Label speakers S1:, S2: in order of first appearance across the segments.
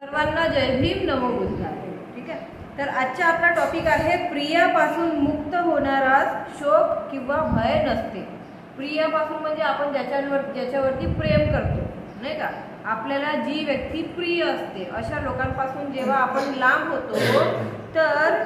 S1: सर्वांना जय भीम नमो बुद्धा ठीक आहे? तर आजचा आपला टॉपिक आहे प्रियापासून मुक्त होणारा शोक किंवा भय नसते. प्रियापासून म्हणजे आपण ज्याच्यावर ज्याच्यावरती प्रेम करतो. नाही का? आपल्याला जी व्यक्ती प्रिय असते अशा लोकांपासून जेव्हा आपण लांब होतो तर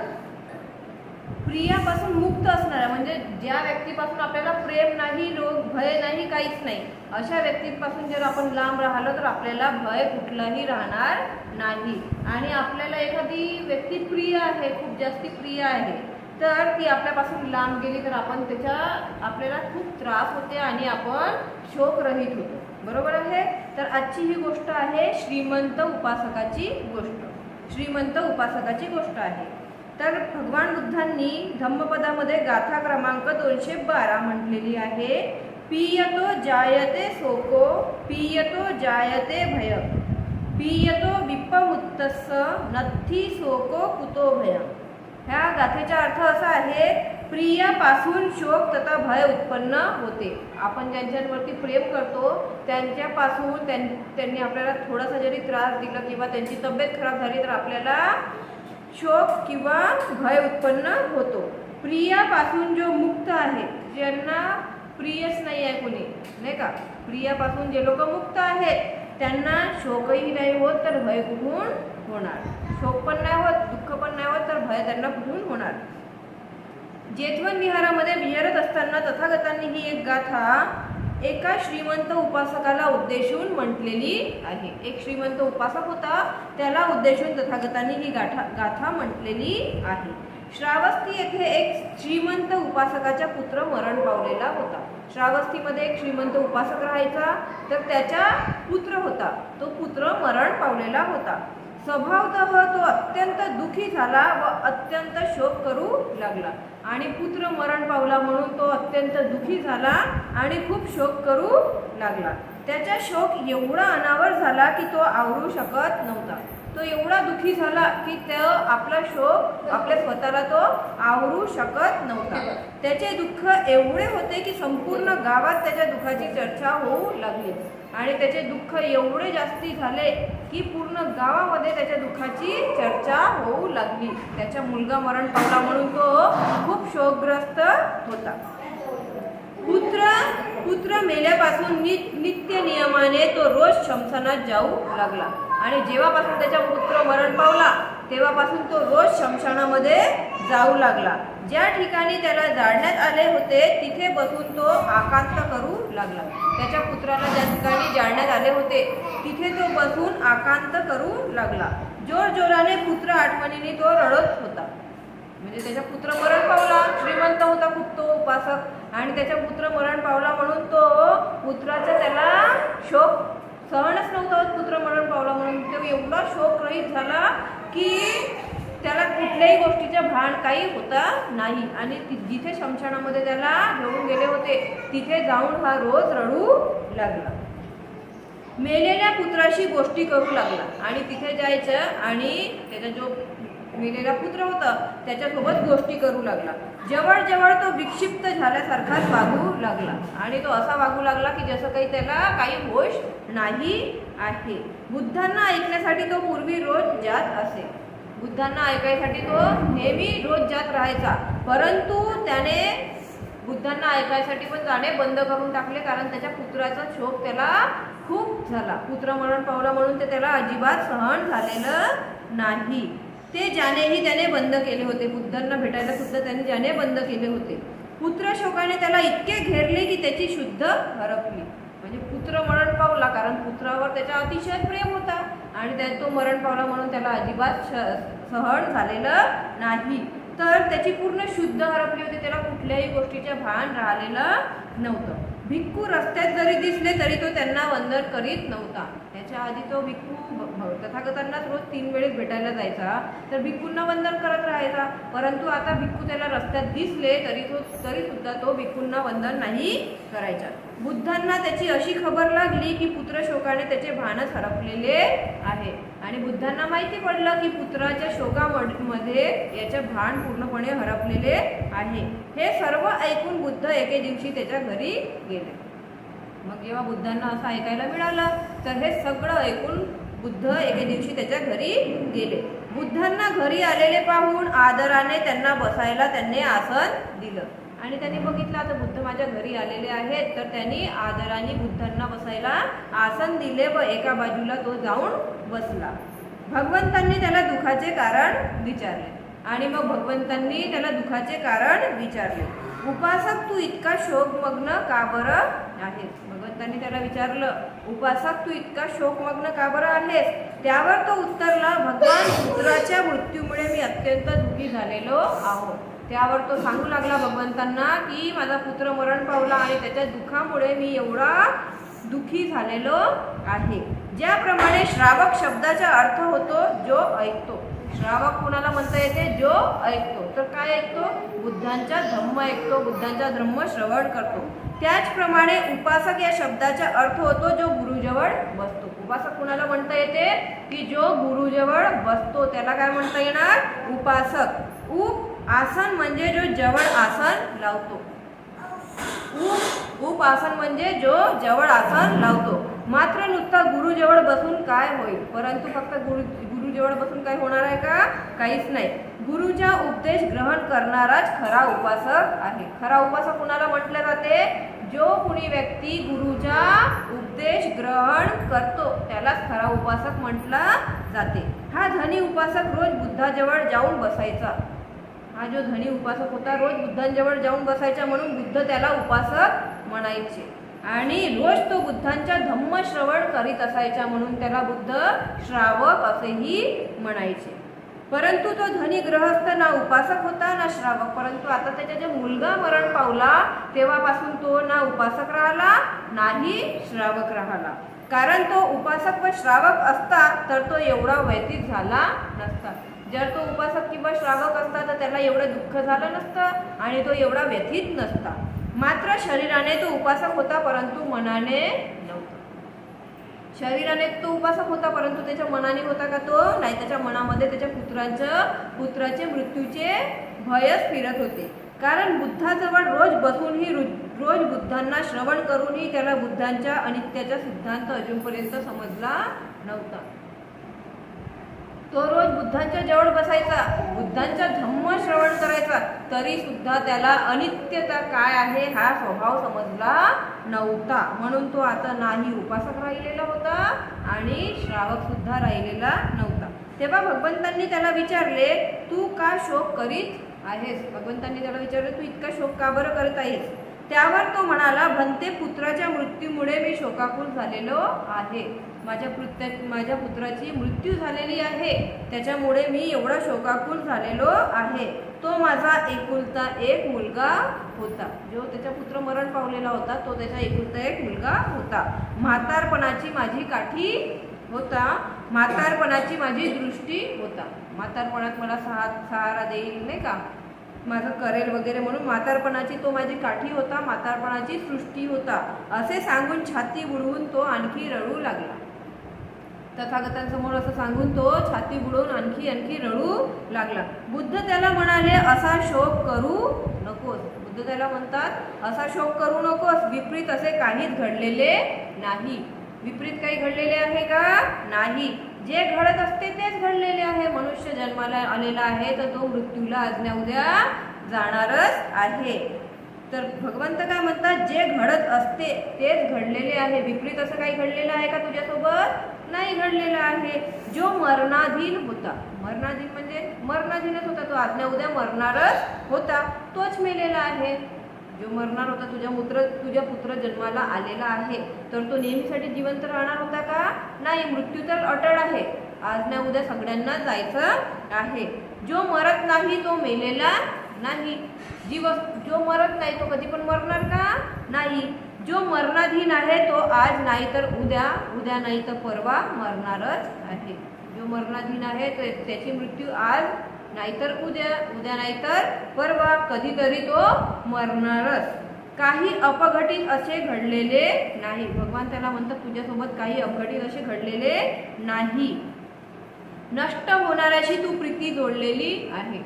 S1: प्रियापासून मुक्त असणारा म्हणजे ज्या व्यक्तीपासून आपल्याला प्रेम नाही रोग भय नाही काहीच नाही अशा व्यक्तीपासून जर आपण लांब राहिलो तर आपल्याला भय कुठलाही राहणार नाही. आणि आपल्याला एखादी व्यक्ती प्रिय आहे खूप जास्ती प्रिय आहे तर ती आपल्यापासून लांब गेली तर आपण त्याच्या आपल्याला खूप त्रास होते आणि आपण शोकरहित होतो. बरोबर आहे? तर आजची ही गोष्ट आहे श्रीमंत उपासकाची गोष्ट. श्रीमंत उपासकाची गोष्ट आहे. तर भगवान बुद्धांनी धम्मपदामध्ये गाथा क्रमांक दोनशे बारा म्हटलेली आहे. पियतो जायते सोको पियतो जायते भय. पियतो विपमुत्तस नथी सोको कुतो भय. ह्या गाथेचा अर्थ असा आहे प्रियापासून शोक तथा भय उत्पन्न होते. आपण ज्यांच्यावरती प्रेम करतो त्यांच्यापासून त्यां त्यांनी आपल्याला थोडासा जरी त्रास दिला किंवा त्यांची तब्येत खराब झाली तर आपल्याला शोक किंवा भय उत्पन्न होतो. प्रियापासून जो मुक्त आहे ज्यांना प्रियच नाही आहे कोणी नाही का? प्रियापासून जे लोक मुक्त आहेत त्यांना शोकही नाही होत तर भय कुठून होणार. शोक पण नाही होत दुःख पण नाही होत तर भय त्यांना कुठून होणार जेथवन विहारामध्ये विहारत असताना तथागतांनी ही एक गाथा एका श्रीमंत उपासकाला उद्देशून म्हटलेली आहे. एक श्रीमंत उपासक होता त्याला उद्देशून तथागतांनी ही गाठा गाथा म्हटलेली आहे. श्रावस्ती येथे एक श्रीमंत उपासकाचा पुत्र मरण पावलेला होता. श्रावस्तीमध्ये एक श्रीमंत उपासक राहायचा तर त्याचा पुत्र होता. तो पुत्र मरण पावलेला होता. स्वभावतः हो तो अत्यंत दुखी झाला व अत्यंत शोक करू लागला. आणि पुत्र मरण पावला म्हणून तो अत्यंत दुखी झाला आणि खूप शोक करू लागला. त्याचा शोक एवढा अनावर झाला की तो आवरू शकत नव्हता. तो एवढा दुखी झाला की तो आपला शोक आपल्या स्वतःला तो आवरू शकत नव्हता. त्याचे दुःख एवढे होते की संपूर्ण गावात त्याच्या दुःखाची चर्चा होऊ लागली. आणि त्याचे दुःख एवढे जास्ती झाले की पूर्ण गावामध्ये त्याच्या दुःखाची चर्चा होऊ लागली. त्याचा मुलगा मरण पावला म्हणून तो खूप शोकग्रस्त होता. पुत्र पुत्र मेल्यापासून नित्य नियमाने तो रोज शमशानात जाऊ लागला. आणि जेव्हापासून त्याचा पुत्र मरण पावला तेव्हापासून तो रोज शमशानामध्ये जाऊ लागला. ज्या ठिकाणी त्याला जाळण्यात आले होते तिथे बसून तो आकांत करू लागला. त्याच्या पुत्राला ज्या ठिकाणी जाळण्यात आले होते तिथे तो बसून आकांत करू लागला. जोर जोराने पुत्र आठवणीने तो रडत होता. म्हणजे त्याचा पुत्र मरण पावला श्रीमंत होता खूप तो उपासक. आणि त्याचा पुत्र मरण पावला म्हणून तो पुत्राचा त्याला शोक सहनच नव्हता पुत्र मरण पावला म्हणून. तो एवढा शोक रहित झाला की त्याला कुठल्याही गोष्टीचं भान काही होता नाही. आणि जिथे शमशानामध्ये त्याला घेऊन गेले होते तिथे जाऊन हा रोज रडू लागला. मेलेल्या पुत्राशी गोष्टी करू लागला. आणि तिथे जायचं आणि त्याचा जो मेलेला पुत्र होता त्याच्यासोबत गोष्टी करू लागला. जवळजवळ तो विक्षिप्त झाल्यासारखाच वागू लागला. आणि तो असा वागू लागला की जसं काही त्याला काही होश नाही आहे. बुद्धांना ऐकण्यासाठी तो पूर्वी रोज जात असे. बुद्धांना ऐकायसाठी तो नेहमी रोज जात राहायचा. परंतु त्याने बुद्धांना ऐकायसाठी पण जाणे बंद करून टाकले कारण त्याच्या पुत्राचा शोक त्याला खूप झाला. पुत्र मरण पावला म्हणून ते त्याला अजिबात सहन झालेलं नाही. ते जाणेही त्याने बंद केले होते बुद्धांना भेटायला सुद्धा त्याने जाणे बंद केले होते. पुत्र शोकाने त्याला इतके घेरले की त्याची शुद्ध हरपली. म्हणजे पुत्र मरण पावला कारण पुत्रावर त्याचा अतिशय प्रेम होता आणि त्या तो मरण पावला म्हणून त्याला अजिबात श- सहन झालेलं नाही. तर त्याची पूर्ण शुद्ध हरपली होती त्याला कुठल्याही गोष्टीचे भान राहिलेलं नव्हतं. भिक्खू रस्त्यात जरी दिसले तरी तो त्यांना वंदन करीत नव्हता. त्याच्या आधी तो भिक्खू तथागतांनाच रोज तीन वेळेस भेटायला जायचा. तर भिक्खूंना वंदन करत राहायचा. परंतु आता भिक्खू त्याला रस्त्यात दिसले तरी तो तरी सुद्धा तो भिक्खूंना वंदन नाही करायचा. बुद्धांना त्याची अशी खबर लागली की पुत्र शोकाने त्याचे भानच हरपलेले आहे. आणि बुद्धांना माहिती पडलं की पुत्राच्या शोकामध्ये याचे भान पूर्णपणे हरपलेले आहे. हे सर्व ऐकून बुद्ध एके दिवशी त्याच्या घरी गेले. मग जेव्हा बुद्धांना असं ऐकायला मिळालं तर हे सगळं ऐकून बुद्ध एके दिवशी त्याच्या घरी गेले. बुद्धांना घरी आलेले पाहून आदराने त्यांना बसायला त्यांनी आसन दिलं. आणि त्यांनी बघितलं आता बुद्ध माझ्या घरी आलेले आहेत तर त्यांनी आदराने बुद्धांना बसायला आसन दिले व एका बाजूला तो जाऊन बसला. भगवंतांनी त्याला दुखाचे कारण विचारले. आणि मग भगवंतांनी त्याला दुखाचे कारण विचारले. उपासक तू इतका शोकमग्न का बरं आहेस भक्तांनी त्याला विचारलं उपासात तू इतका शोकमग्न का बरं आहेस त्यावर तो उत्तरला भगवान पुत्राच्या मृत्यूमुळे मी अत्यंत दुःखी झालेलो आहोत. त्यावर तो सांगू लागला भगवंतांना की माझा पुत्र मरण पावला आणि त्याच्या दुःखामुळे मी एवढा दुःखी झालेलो आहे. ज्याप्रमाणे श्रावक शब्दाचा अर्थ होतो जो ऐकतो. श्रावक कुणाला म्हणता येते? जो ऐकतो. तर काय ऐकतो? बुद्धांचा धम्म ऐकतो. बुद्धांचा धम्म श्रवण करतो. त्याचप्रमाणे उपासक या शब्दाचा अर्थ होतो जो गुरुजवळ बसतो. उपासक कुणाला म्हणता येते? की जो गुरुजवळ बसतो. त्याला काय म्हणता येणार? उपासक. उप आसन म्हणजे जो जवळ आसन लावतो. उप उप आसन म्हणजे जो जवळ आसन लावतो. मात्र नुसता गुरुजवळ बसून काय होईल? परंतु फक्त गुरु गुरुजवळ बसून काही होणार आहे का? काहीच नाही. गुरुचा उपदेश ग्रहण करणाराच खरा उपासक आहे. खरा उपासक कुणाला म्हटले जाते? जो कुणी व्यक्ती गुरुचा उपदेश ग्रहण करतो त्यालाच खरा उपासक म्हटला जाते. हा धनी उपासक रोज बुद्धाजवळ जाऊन बसायचा. हा जो धनी उपासक होता रोज बुद्धांजवळ जाऊन बसायचा म्हणून बुद्ध त्याला उपासक म्हणायचे. आणि रोज तो बुद्धांच्या धम्म श्रवण करीत असायचा म्हणून त्याला बुद्ध श्रावक असेही म्हणायचे. परंतु तो धनी ग्रहस्थ ना उपासक होता ना श्रावक. परंतु आता त्याचा जे मुलगा मरण पावला तेव्हापासून तो ना उपासक राहिला नाही श्रावक राहिला. कारण तो उपासक व श्रावक असता तर तो एवढा व्यतीत झाला नसता. जर तो उपासक किंवा श्रावक असता तर त्याला एवढं दुःख झालं नसतं आणि तो एवढा व्यथित नसता. मात्र शरीराने तो उपासक होता परंतु मनाने नव्हता. शरीराने तो उपासक होता परंतु त्याच्या मनाने होता का तो? नाही त्याच्या मनामध्ये त्याच्या पुत्रांचं पुत्राचे मृत्यूचे भयच फिरत होते. कारण बुद्धाजवळ रोज बसूनही रु- रोज बुद्धांना श्रवण करूनही त्याला बुद्धांच्या अनित्याचा सिद्धांत अजूनपर्यंत समजला नव्हता. तो रोज बुद्धांच्या जवळ बसायचा. बुद्धांचा धम्म श्रवण करायचा. तरी सुद्धा त्याला अनित्यता काय आहे हा स्वभाव समजला नव्हता. म्हणून तो आता नाही उपासक राहिलेला होता आणि श्रावक सुद्धा राहिलेला नव्हता. तेव्हा भगवंतांनी त्याला विचारले तू का शोक करीत आहेस? भगवंतांनी त्याला विचारले तू इतका शोक का बरं करत आहेस? त्यावर तो म्हणाला भंते पुत्राच्या मृत्यूमुळे मी शोकाकुल झालेलो आहे. माझ्या पुत्रा माझ्या पुत्राची मृत्यू झालेली आहे. त्याच्यामुळे मी एवढा शोकाकुल झालेलो आहे. तो माझा एकुलता एक मुलगा होता. जो त्याचा पुत्र मरण पावलेला होता तो त्याचा एकुलता एक मुलगा होता. म्हातारपणाची माझी काठी होता. म्हातारपणाची माझी दृष्टी होता. म्हातारपणात मला सहा सहारा देईल नाही का? माझं करेल वगैरे म्हणून म्हातारपणाची तो माझी काठी होता. म्हातारपणाची सृष्टी होता. असे सांगून छाती बुडवून तो आणखी रडू लागला. तथागतांसमोर असं सांगून तो छाती बुडवून आणखी आणखी रडू लागला. बुद्ध त्याला म्हणाले असा शोक करू नकोस. बुद्ध त्याला म्हणतात असा शोक करू नकोस. विपरीत असे काहीच घडलेले नाही. विपरीत काही घडलेले आहे का? नाही. जे घडत असते तेच घडलेले आहे. मनुष्य जन्माला आलेला आहे तर तो मृत्यूला आजण्या उद्या जाणारच आहे. तर भगवंत काय म्हणतात? जे घडत असते तेच घडलेले आहे. विपरीत असं काही घडलेलं आहे का तुझ्यासोबत? नाही घडलेला आहे. जो मरणाधीन होता. मरणाधीन म्हणजे मरणाधीनच होता तो. आज्ञा उद्या मरणारच होता. तोच मेलेला आहे. जो मरणार होता तुझ्या मुत्र तुझ्या पुत्र जन्माला आलेला आहे. तर तो नेहमीसाठी जिवंत राहणार होता का? नाही मृत्यू तर अटळ आहे. आज्ञा उद्या सगळ्यांना जायचं आहे. जो मरत नाही तो मेलेला नाही. जीव जो मरत नाही तो कधी पण मरणार का? नाही. जो मरणाधीन आहे तो आज नाही तर उद्या उद्या नाही तर परवा मरणारच आहे. जो मरणाधीन आहे तो त्याची मृत्यू आज नाहीतर उद्या उद्या नाहीतर परवा कधीतरी तो मरणारच. काही अपघटित असे घडलेले नाही. भगवान त्याला म्हणतात तुझ्यासोबत काही अपघटित असे घडलेले नाही. नष्ट होणाऱ्याशी तू प्रीती जोडलेली आहे.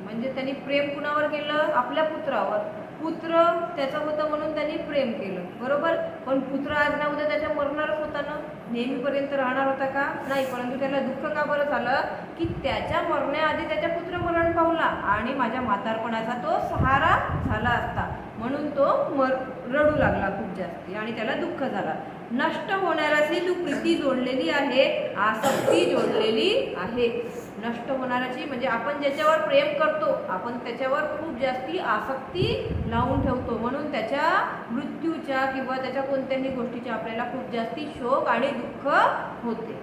S1: म्हणजे त्यांनी प्रेम कुणावर केलं? आपल्या पुत्रावर. पुत्र त्याचं होतं म्हणून त्यांनी प्रेम केलं. बरोबर? पण पुत्र आज ना उद्या त्याच्या मरणारच होता ना? नेहमीपर्यंत राहणार होता का? नाही परंतु त्याला दुःख का बरं झालं? की त्याच्या मरण्याआधी त्याच्या पुत्र मरण पावला आणि माझ्या म्हातारपणाचा तो सहारा झाला असता. म्हणून तो मर रडू लागला खूप जास्ती आणि त्याला दुःख झाला. नष्ट होणाऱ्याची तू प्रीती जोडलेली आहे आसक्ती जोडलेली आहे. नष्ट होणाऱ्याची म्हणजे आपण ज्याच्यावर प्रेम करतो आपण त्याच्यावर खूप जास्ती आसक्ती लावून ठेवतो. म्हणून त्याच्या मृत्यूच्या किंवा त्याच्या कोणत्याही गोष्टीच्या आपल्याला खूप जास्ती शोक आणि दुःख होते.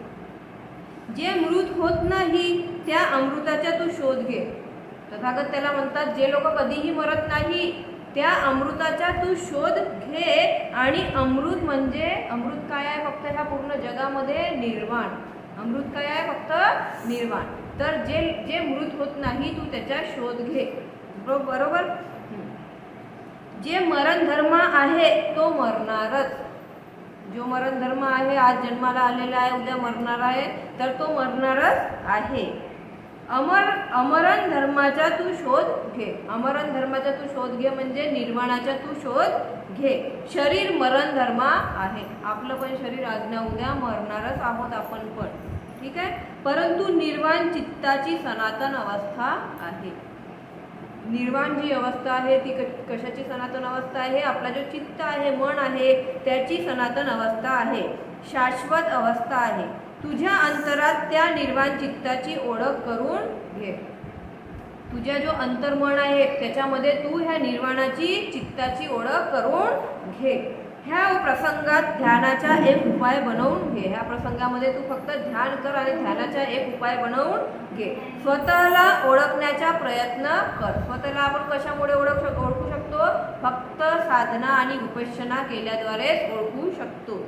S1: जे मृत होत नाही त्या अमृताचा तू शोध घे. तथागत त्याला म्हणतात जे लोक कधीही मरत नाही त्या अमृताचा तू शोध घे आणि अमृत म्हणजे अमृत काय आहे फक्त ह्या पूर्ण जगामध्ये? निर्वाण. अमृत काय आहे फक्त? निर्वाण. तर जे जे मृत होत नाही तू त्याचा शोध घे. बरोबर? जे मरण धर्म आहे तो मरणारच. जो मरण धर्म आहे आज जन्माला आलेला आहे उद्या मरणार आहे तर तो मरणारच आहे. अमर अमरण धर्माचा तू शोध घे. अमरण धर्माचा तू शोध घे म्हणजे निर्वाणाचा तू शोध घे. शरीर मरण धर्म आहे. आपलं पण शरीर आज्ञा उद्या मरणारच आहोत आपण पण. ठीक आहे? परंतु निर्वाण चित्ताची सनातन अवस्था आहे. निर्वाण जी अवस्था आहे ती क- कशाची सनातन अवस्था आहे? आपला जो चित्त आहे मन आहे त्याची सनातन अवस्था आहे. शाश्वत अवस्था आहे. तुझ्या अंतरात त्या निर्वाण चित्ताची ओळख करून घे. तुझ्या जो अंतर्मन आहे त्याच्यामध्ये तू ह्या निर्वाणाची चित्ताची ओळख करून घे. ह्या प्रसंगात ध्यानाचा एक उपाय बनवून घे. ह्या प्रसंगामध्ये तू फक्त ध्यान कर आणि ध्यानाचा एक उपाय बनवून घे. स्वतःला ओळखण्याचा प्रयत्न कर. स्वतःला आपण कशामुळे ओळख शक- ओळखू शकतो? फक्त साधना आणि उपेक्षणा केल्याद्वारेच ओळखू शकतो.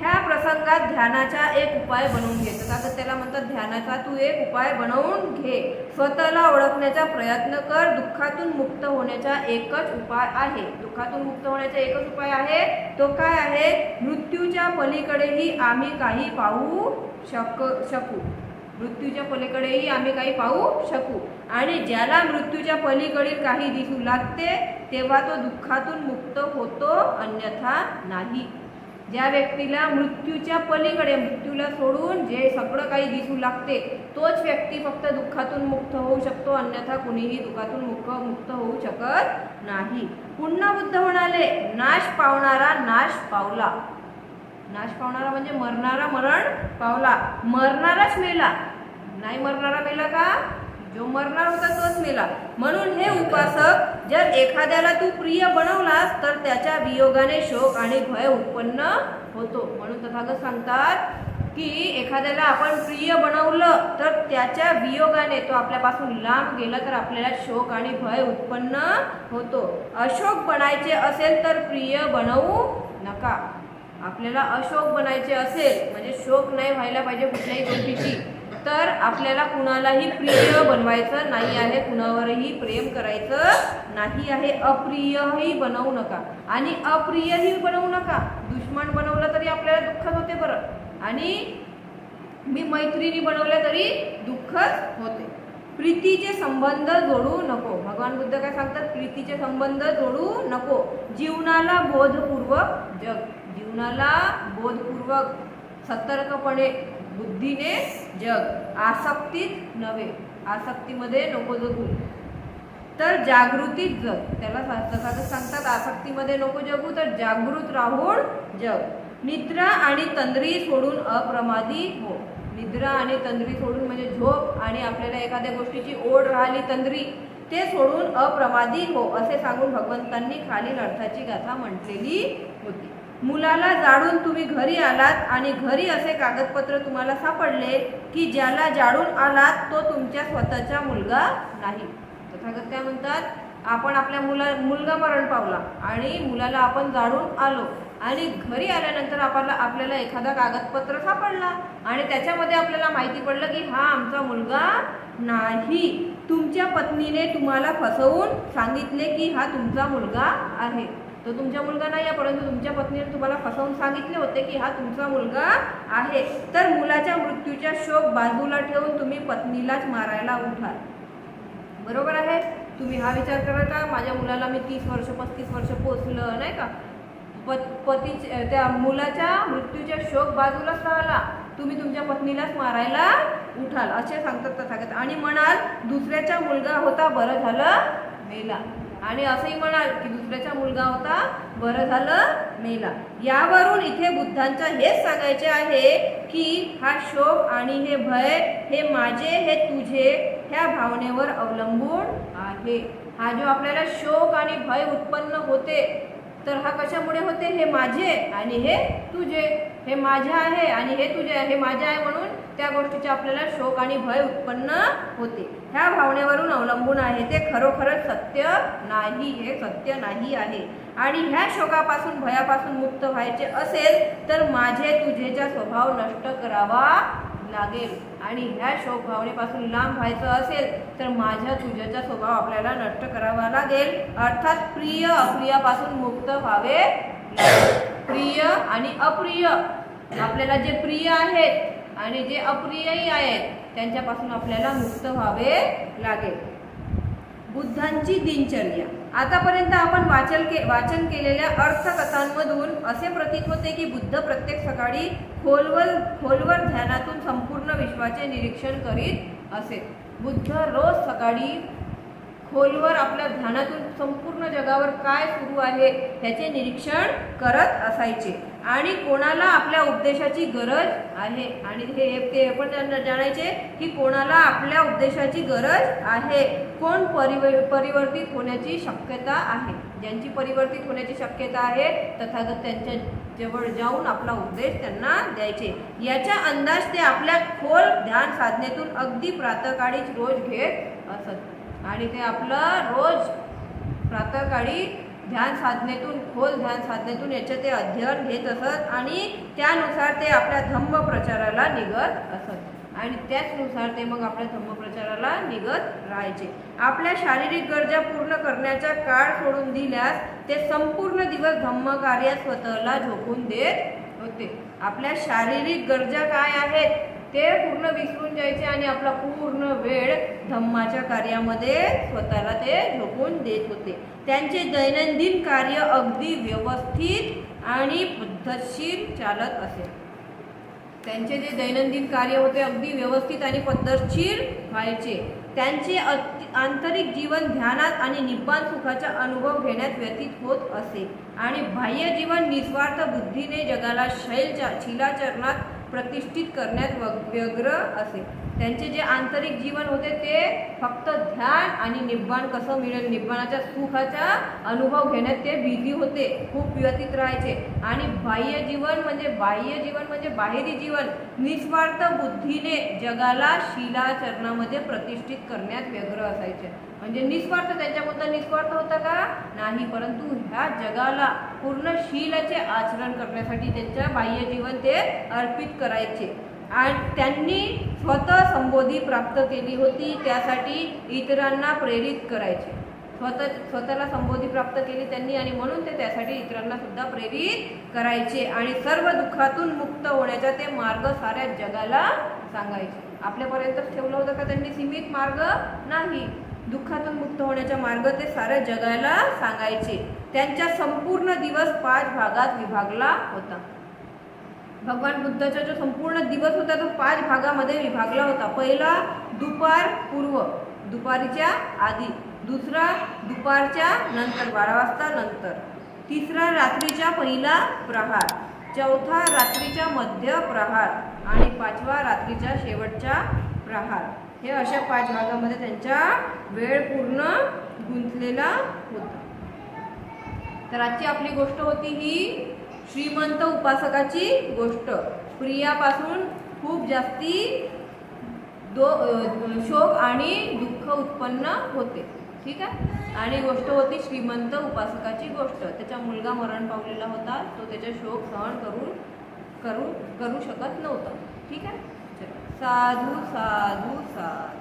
S1: ह्या प्रसंगात ध्यानाचा एक उपाय बनवून घे. तर त्याला म्हणतात ध्यानाचा तू एक उपाय बनवून घे. स्वतःला ओळखण्याचा प्रयत्न कर. दुःखातून मुक्त होण्याचा एकच उपाय आहे. दुःखातून मुक्त होण्याचा एकच उपाय आहे? तो काय आहे? मृत्यूच्या पलीकडेही आम्ही काही पाहू शक शकू. मृत्यूच्या पलीकडेही आम्ही काही पाहू शकू. आणि ज्याला मृत्यूच्या पलीकडील काही दिसू लागते तेव्हा तो दुःखातून मुक्त होतो अन्यथा नाही. ज्या व्यक्तीला मृत्यूच्या पलीकडे मृत्यूला सोडून जे सगळं काही दिसू लागते तोच व्यक्ती फक्त दुःखातून मुक्त होऊ शकतो अन्यथा कुणीही दुःखातून मुक्त मुक्त होऊ शकत नाही. पुन्हा बुद्ध म्हणाले नाश पावणारा नाश पावला. नाश पावणारा म्हणजे मरणारा मरण पावला. मरणाराच मेला. नाही मरणारा मेला का? जो मरणार होता तोच मेला म्हणून हे उपासक जर एखाद्याला तू प्रिय बनवलास तर त्याच्या वियोगाने शोक आणि भय उत्पन्न होतो. म्हणून तथागत सांगतात की एखाद्याला आपण प्रिय बनवलं तर त्याच्या वियोगाने तो आपल्यापासून लांब गेला तर आपल्याला शोक आणि भय उत्पन्न होतो. अशोक बनायचे असेल तर प्रिय बनवू नका. आपल्याला अशोक बनायचे असेल म्हणजे शोक नाही व्हायला पाहिजे कुठल्याही गोष्टीची. तर आपल्याला कुणालाही प्रिय बनवायचं नाही आहे कुणावरही प्रेम करायचं नाही आहे. अप्रियही बनवू नका. आणि अप्रियही बनवू नका. दुश्मन बनवलं तरी आपल्याला दुःखच होते बरं. आणि मी मैत्रिणी बनवल्या तरी दुःखच होते. प्रीतीचे संबंध जोडू नको. भगवान बुद्ध काय सांगतात? प्रीतीचे संबंध जोडू नको. जीवनाला बोधपूर्वक जग. जीवनाला बोधपूर्वक. सतर्कपणे बुद्धीने जग. आसक्तीत नव्हे. आसक्तीमध्ये नको जगू. तर जागृतीत जग. त्याला सा- सांगतात आसक्तीमध्ये नको जगू तर जागृत राहून जग. निद्रा आणि तंद्री सोडून अप्रमादी हो. निद्रा आणि तंद्री सोडून म्हणजे झोप आणि आपल्याला एखाद्या गोष्टीची ओढ राहिली तंद्री ते सोडून अप्रमादी हो असे सांगून भगवंतांनी खालील अर्थाची गाथा म्हटलेली होती. मुलाला जाळून तुम्ही घरी आलात आणि घरी असे कागदपत्र तुम्हाला सापडले की ज्याला जाळून आलात तो तुमच्या स्वतःचा मुलगा नाही. तथागत काय म्हणतात? आपण आपल्या मुला मुलगा मरण पावला आणि मुलाला आपण जाळून आलो आणि घरी आल्यानंतर आपल्याला आपल्याला एखादा कागदपत्र सापडला आणि त्याच्यामध्ये आपल्याला माहिती पडलं की हा आमचा मुलगा नाही. तुमच्या पत्नीने तुम्हाला फसवून सांगितले की हा तुमचा मुलगा आहे. तो तुमचा मुलगा नाही आहे परंतु तुमच्या पत्नीने तुम्हाला फसवून सांगितले होते की हा तुमचा मुलगा आहे. तर मुलाच्या मृत्यूचा शोक बाजूला ठेवून तुम्ही पत्नीलाच मारायला उठाल बरोबर आहे? तुम्ही हा विचार करा का माझ्या मुलाला मी तीस वर्ष पस्तीस वर्ष पोचलं नाही का? पत पती त्या मुलाच्या मृत्यूच्या शोक बाजूलाच राहिला तुम्ही तुमच्या पत्नीलाच मारायला उठाल असे सांगतात तथागत. आणि म्हणाल दुसऱ्याचा मुलगा होता बरं झालं मेला. आणि असंही म्हणाल की दुसऱ्याचा मुलगा होता बरं झालं मेला. यावरून इथे बुद्धांचं हेच सांगायचे आहे की हा शोक आणि हे भय हे माझे हे तुझे ह्या भावनेवर अवलंबून आहे. हा जो आपल्याला शोक आणि भय उत्पन्न होते तर हा कशामुळे होते? हे माझे आणि हे तुझे. हे माझे आहे आणि हे तुझे हे माझे आहे म्हणून त्या गोष्टीचे आपल्याला शोक आणि भय उत्पन्न होते. ह्या भावनेवरून अवलंबून आहे ते खरोखरच सत्य नाही हे सत्य नाही आहे. आणि ह्या शोकापासून भयापासून मुक्त व्हायचे असेल तर माझे तुझेचा स्वभाव नष्ट करावा लागेल. आणि ह्या शोक भावनेपासून लांब व्हायचं असेल तर माझ्या तुझ्याचा स्वभाव आपल्याला नष्ट करावा लागेल. अर्थात प्रिय अप्रियापासून मुक्त व्हावे प्रिय आणि अप्रिय. आपल्याला जे प्रिय आहेत आणि जे अप्रियही आहेत त्यांच्यापासून आपल्याला मुक्त व्हावे लागेल. बुद्धांची दिनचर्या. आतापर्यंत आपण वाचन के वाचन केलेल्या अर्थकथांमधून असे प्रतीत होते की बुद्ध प्रत्येक सकाळी खोलवर खोलवर ध्यानातून संपूर्ण विश्वाचे निरीक्षण करीत असे. बुद्ध रोज सकाळी खोलवर आपल्या ध्यानातून संपूर्ण जगावर काय सुरू आहे ह्याचे निरीक्षण करत असायचे. आणि कोणाला आपल्या उपदेशाची गरज आहे? आणि हे ते पण त्यांना जाणायचे की कोणाला आपल्या उपदेशाची गरज आहे? कोण परिव परिवर्तित होण्याची शक्यता आहे? ज्यांची परिवर्तित होण्याची शक्यता आहे तथागत त्यांच्या जवळ जाऊन आपला उपदेश त्यांना द्यायचे. याचा अंदाज ते आपल्या खोल ध्यान साधनेतून अगदी प्रातकाळीच रोज घेत असत. आणि ते आपलं रोज प्रातःकाळी ध्यान साधनेतून खोल ध्यान साधनेतून याचे ते अध्ययन घेत असत आणि त्यानुसार ते आपल्या धम्म प्रचाराला निघत असत. आणि त्याचनुसार ते मग आपल्या धम्मप्रचाराला निघत राहायचे. आपल्या शारीरिक गरजा पूर्ण करण्याचा काळ सोडून दिल्यास ते संपूर्ण दिवस धम्मकार्यात स्वतःला झोकून देत होते. आपल्या शारीरिक गरजा काय आहेत? ते पूर्ण विसरून जायचे आणि आपला पूर्ण वेळ धम्माच्या कार्यामध्ये स्वतःला ते झोपून देत होते. त्यांचे दैनंदिन कार्य अगदी व्यवस्थित आणि पद्धतशीर चालत असे. त्यांचे जे दैनंदिन कार्य होते अगदी व्यवस्थित आणि पद्धतशीर व्हायचे. त्यांचे आंतरिक जीवन ध्यानात आणि निब्बान सुखाचा अनुभव घेण्यात व्यतीत होत असे. आणि बाह्य जीवन निस्वार्थ बुद्धीने जगाला शैल शिलाचरणात प्रतिष्ठित करण्यात व्यग्र असे. त्यांचे जे आंतरिक जीवन होते ते फक्त ध्यान आणि निब्बाण कसं मिळेल? निब्बाणाच्या सुखाचा अनुभव घेण्यात ते बिझी होते खूप व्यतीत राहायचे. आणि बाह्य जीवन म्हणजे बाह्य जीवन म्हणजे बाहेरी जीवन निस्वार्थ बुद्धीने जगाला शिलाचरणामध्ये प्रतिष्ठित करण्यात व्यग्र असायचे. म्हणजे निस्वार्थ त्यांच्याबद्दल निस्वार्थ होता का? नाही परंतु ह्या जगाला पूर्ण शीलाचे आचरण करण्यासाठी त्यांच्या बाह्य जीवन ते अर्पित करायचे. आणि त्यांनी स्वतः संबोधी प्राप्त केली होती त्यासाठी इतरांना प्रेरित करायचे. स्वतः स्वतःला संबोधी प्राप्त केली त्यांनी आणि म्हणून ते त्यासाठी इतरांना सुद्धा प्रेरित करायचे आणि सर्व दुःखातून मुक्त होण्याचा ते मार्ग साऱ्या जगाला सांगायचे. आपल्यापर्यंतच ठेवलं होतं का त्यांनी सीमित मार्ग? नाही. दुःखातून मुक्त होण्याचा मार्ग ते साऱ्या जगाला सांगायचे. त्यांचा संपूर्ण दिवस पाच भागात विभागला होता. भगवान बुद्धाचा जो संपूर्ण दिवस होता तो पाच भागामध्ये विभागला होता. पहिला दुपार पूर्व. दुपारीच्या आधी. दुसरा दुपारच्या नंतर. बारा वाजता नंतर. तिसरा रात्रीच्या पहिला प्रहार. चौथा रात्रीच्या मध्य प्रहार. आणि पाचवा रात्रीच्या शेवटच्या प्रहार. हे अशा पाच भागामध्ये त्यांचा वेळ पूर्ण गुंतलेला होता. तर आजची आपली गोष्ट होती ही श्रीमंत उपासकाची गोष्ट. प्रियापासून खूप जास्ती दो शोक आणि दुःख उत्पन्न होते. ठीक आहे? आणि गोष्ट होती श्रीमंत उपासकाची गोष्ट. त्याचा मुलगा मरण पावलेला होता. तो त्याचा शोक सहन करून करू करू शकत नव्हता. ठीक आहे? चला. साधू साधू साधू.